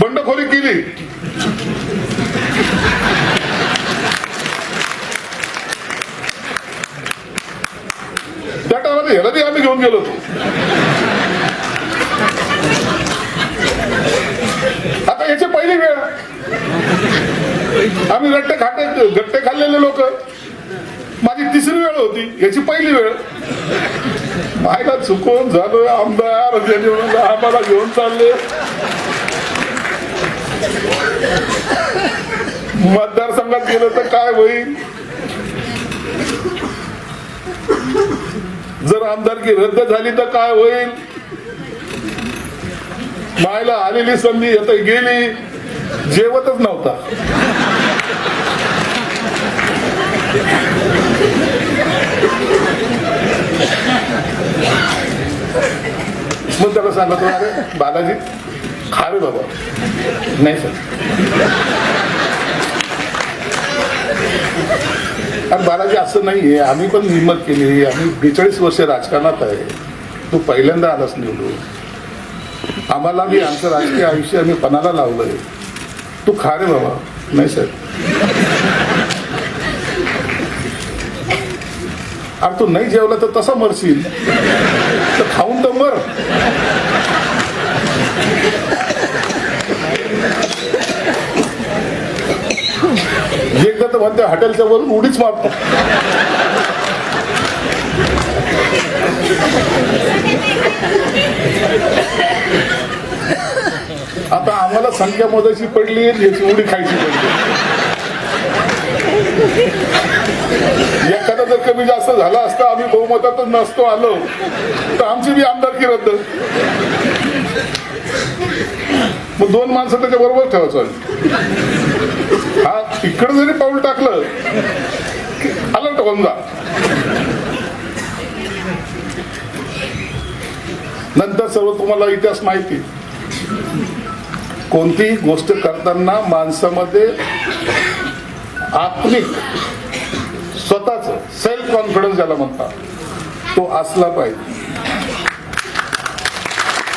बंडखोरी केली. त्या टायमाला ह्याला ते आम्ही घेऊन गेलो होतो. आता याची पहिली वेळ. आम्ही गट्टे खाटे गट्टे खाल्लेले लोक. माझी तिसरी वेळ होती याची पहिली वेळ. मायला चुकून झालोय आमदार आम्हाला घेऊन चालले. मतदारसंघात गेलं तर काय होईल? जर आमदारकी रद्द झाली तर काय होईल? मायला आलेली संधी आता गेली जेवतच नव्हता. मग त्याला सांगतो अरे बालाजी खा रे बाबा. नाही सर अरे बालाजी असं नाहीये. आम्ही पण हिंमत केली आम्ही बेचाळीस वर्ष राजकारणात आहे. तू पहिल्यांदा आलास निवडून. आम्हाला मी आमचं राजकीय आयुष्य आम्ही पणाला लावलंय. तू खा रे बाबा. नाही सर अरे तू नाही जेवला तर तसा मरशील. तर खाऊन तर मर. एकदा त्या हॉटेलच्या वरून उडीच मारतो आता आम्हाला संख्या मोजायची पडली याची उडी खायची पडली. एखादा जर कमी जास्त झाला असता आम्ही बहुमतातच नसतो आलो तर आमची बी आमदारकी रद्द. मग दोन माणसं त्याच्या बरोबर ठेवायचं हा इकडे जरी पाऊल टाकलं आलं अलर्ट होऊन जा. नंतर सर्व तुम्हाला इतिहास माहिती. कोणतीही गोष्ट करताना माणसामध्ये आत्मिक स्वतःच सेल्फ कॉन्फिडन्स ज्याला म्हणतात तो असला पाहिजे.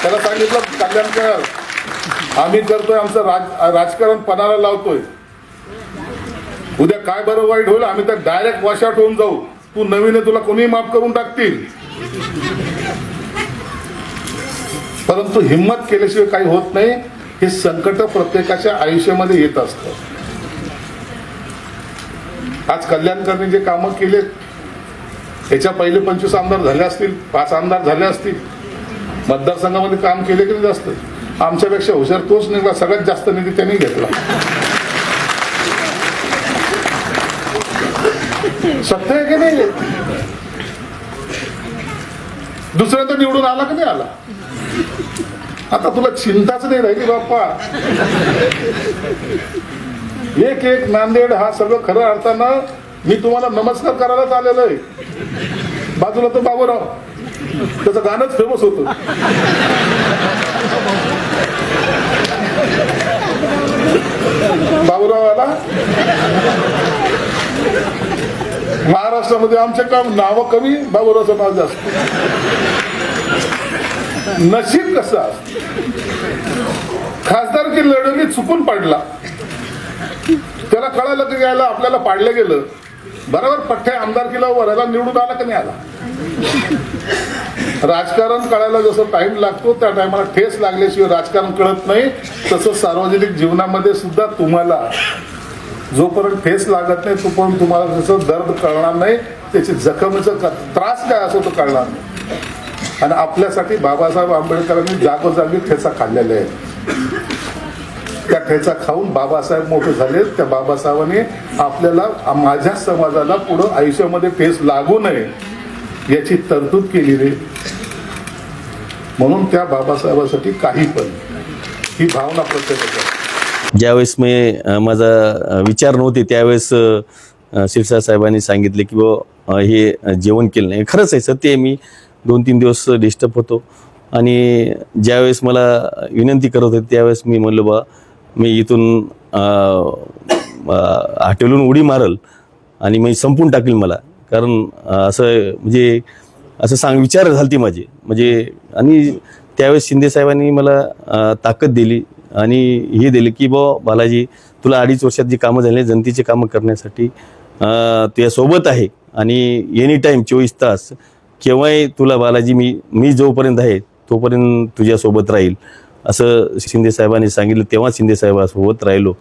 त्याला सांगितलं कल्याणकर आम्ही करतोय आमचं राज राजकारण पणाला लावतोय. उद्या काय बरं वाईट होईल आम्ही तर डायरेक्ट वॉशआउट होऊन जाऊ. तू नवीन तुला कोणी माफ करून टाकतील. परंतु हिंमत केल्याशिवाय काही होत नाही हे संकट प्रत्येकाच्या आयुष्यामध्ये येत असत. आज कल्याणकरणी जे कामं केले याच्या पहिले पंचवीस आमदार झाले असतील पाच आमदार झाले असतील. मतदारसंघामध्ये काम केले की नाही जास्त? आमच्यापेक्षा हुशार तोच निघला सगळ्यात जास्त निधी त्यांनी घेतला. सत्य आहे की नाही? दुसऱ्या तर निवडून आला की नाही आला? आता तुला चिंताच नाही राहिली बाप्पा. एक एक नांदेड हा सगळं खरं अर्थानं मी तुम्हाला नमस्कार करायलाच आलेलो आहे. बाजूला तो बाबूराव. त्याचं गाणंच फेमस होतं. बाबूराव आला महाराष्ट्रामध्ये आमचे काम नाव कमी बाबूरावचं नाव जास्त. नशीब कसं खासदार की लढवली चुकून पडला. त्याला कळालं की यायला आपल्याला पाडलं गेलं. बरोबर पठ्ठे आमदारकीला वरायला निवडून आला की नाही आला? राजकारण कळायला जसं टाइम लागतो त्या टायमाला ठेस लागल्याशिवाय राजकारण कळत नाही. तसं सार्वजनिक जीवनामध्ये सुद्धा तुम्हाला जोपर्यंत ठेस लागत नाही तोपर्यंत तुम्हाला जसं दर्द कळणार नाही त्याची जखमेचा त्रास काय असो तो कळणार नाही. आणि आपल्यासाठी बाबासाहेब आंबेडकरांनी जागोजागी ठेचा खाल्लेले आहेत. त्या ठेचा खाऊन बाबासाहेब मोठे झाले. त्या बाबासाहेबांनी आपल्याला माझ्या समाजाला पुढं आयुष्यामध्ये ठेस लागू नये. याची तरतूद केलेली म्हणून त्या बाबासाहेबांसाठी काही पण. ही भावना प्रत्येक ज्यावेळेस मी माझा विचार नव्हते त्यावेळेस शिरसा साहेबांनी सांगितले की बुवा हे जेवण केलं नाही. खरंच आहे सत्य आहे. मी दोन तीन दिवस डिस्टर्ब होतो. आणि ज्यावेळेस मला विनंती करत होते त्यावेळेस मी म्हणलो बा मी इथून अ, हॉटेलहून उडी मारल आणि मी संपून टाकेल मला. कारण असं म्हणजे असं सांग विचार झालती माझे. म्हणजे आणि त्यावेळेस शिंदे साहेबांनी मला ताकद दिली आणि हे दिले की बा बालाजी तुला अडीच वर्षात जी कामं झाली जनतेची कामं करण्यासाठी तुझ्यासोबत आहे आणि एनी टाईम चोवीस तास केव्हाही तुला बालाजी मी मी जोपर्यंत आहे तोपर्यंत तुझ्यासोबत राहील. असं शिंदे साहेबांनी सांगितलं तेव्हा शिंदेसाहेबासोबत राहिलो.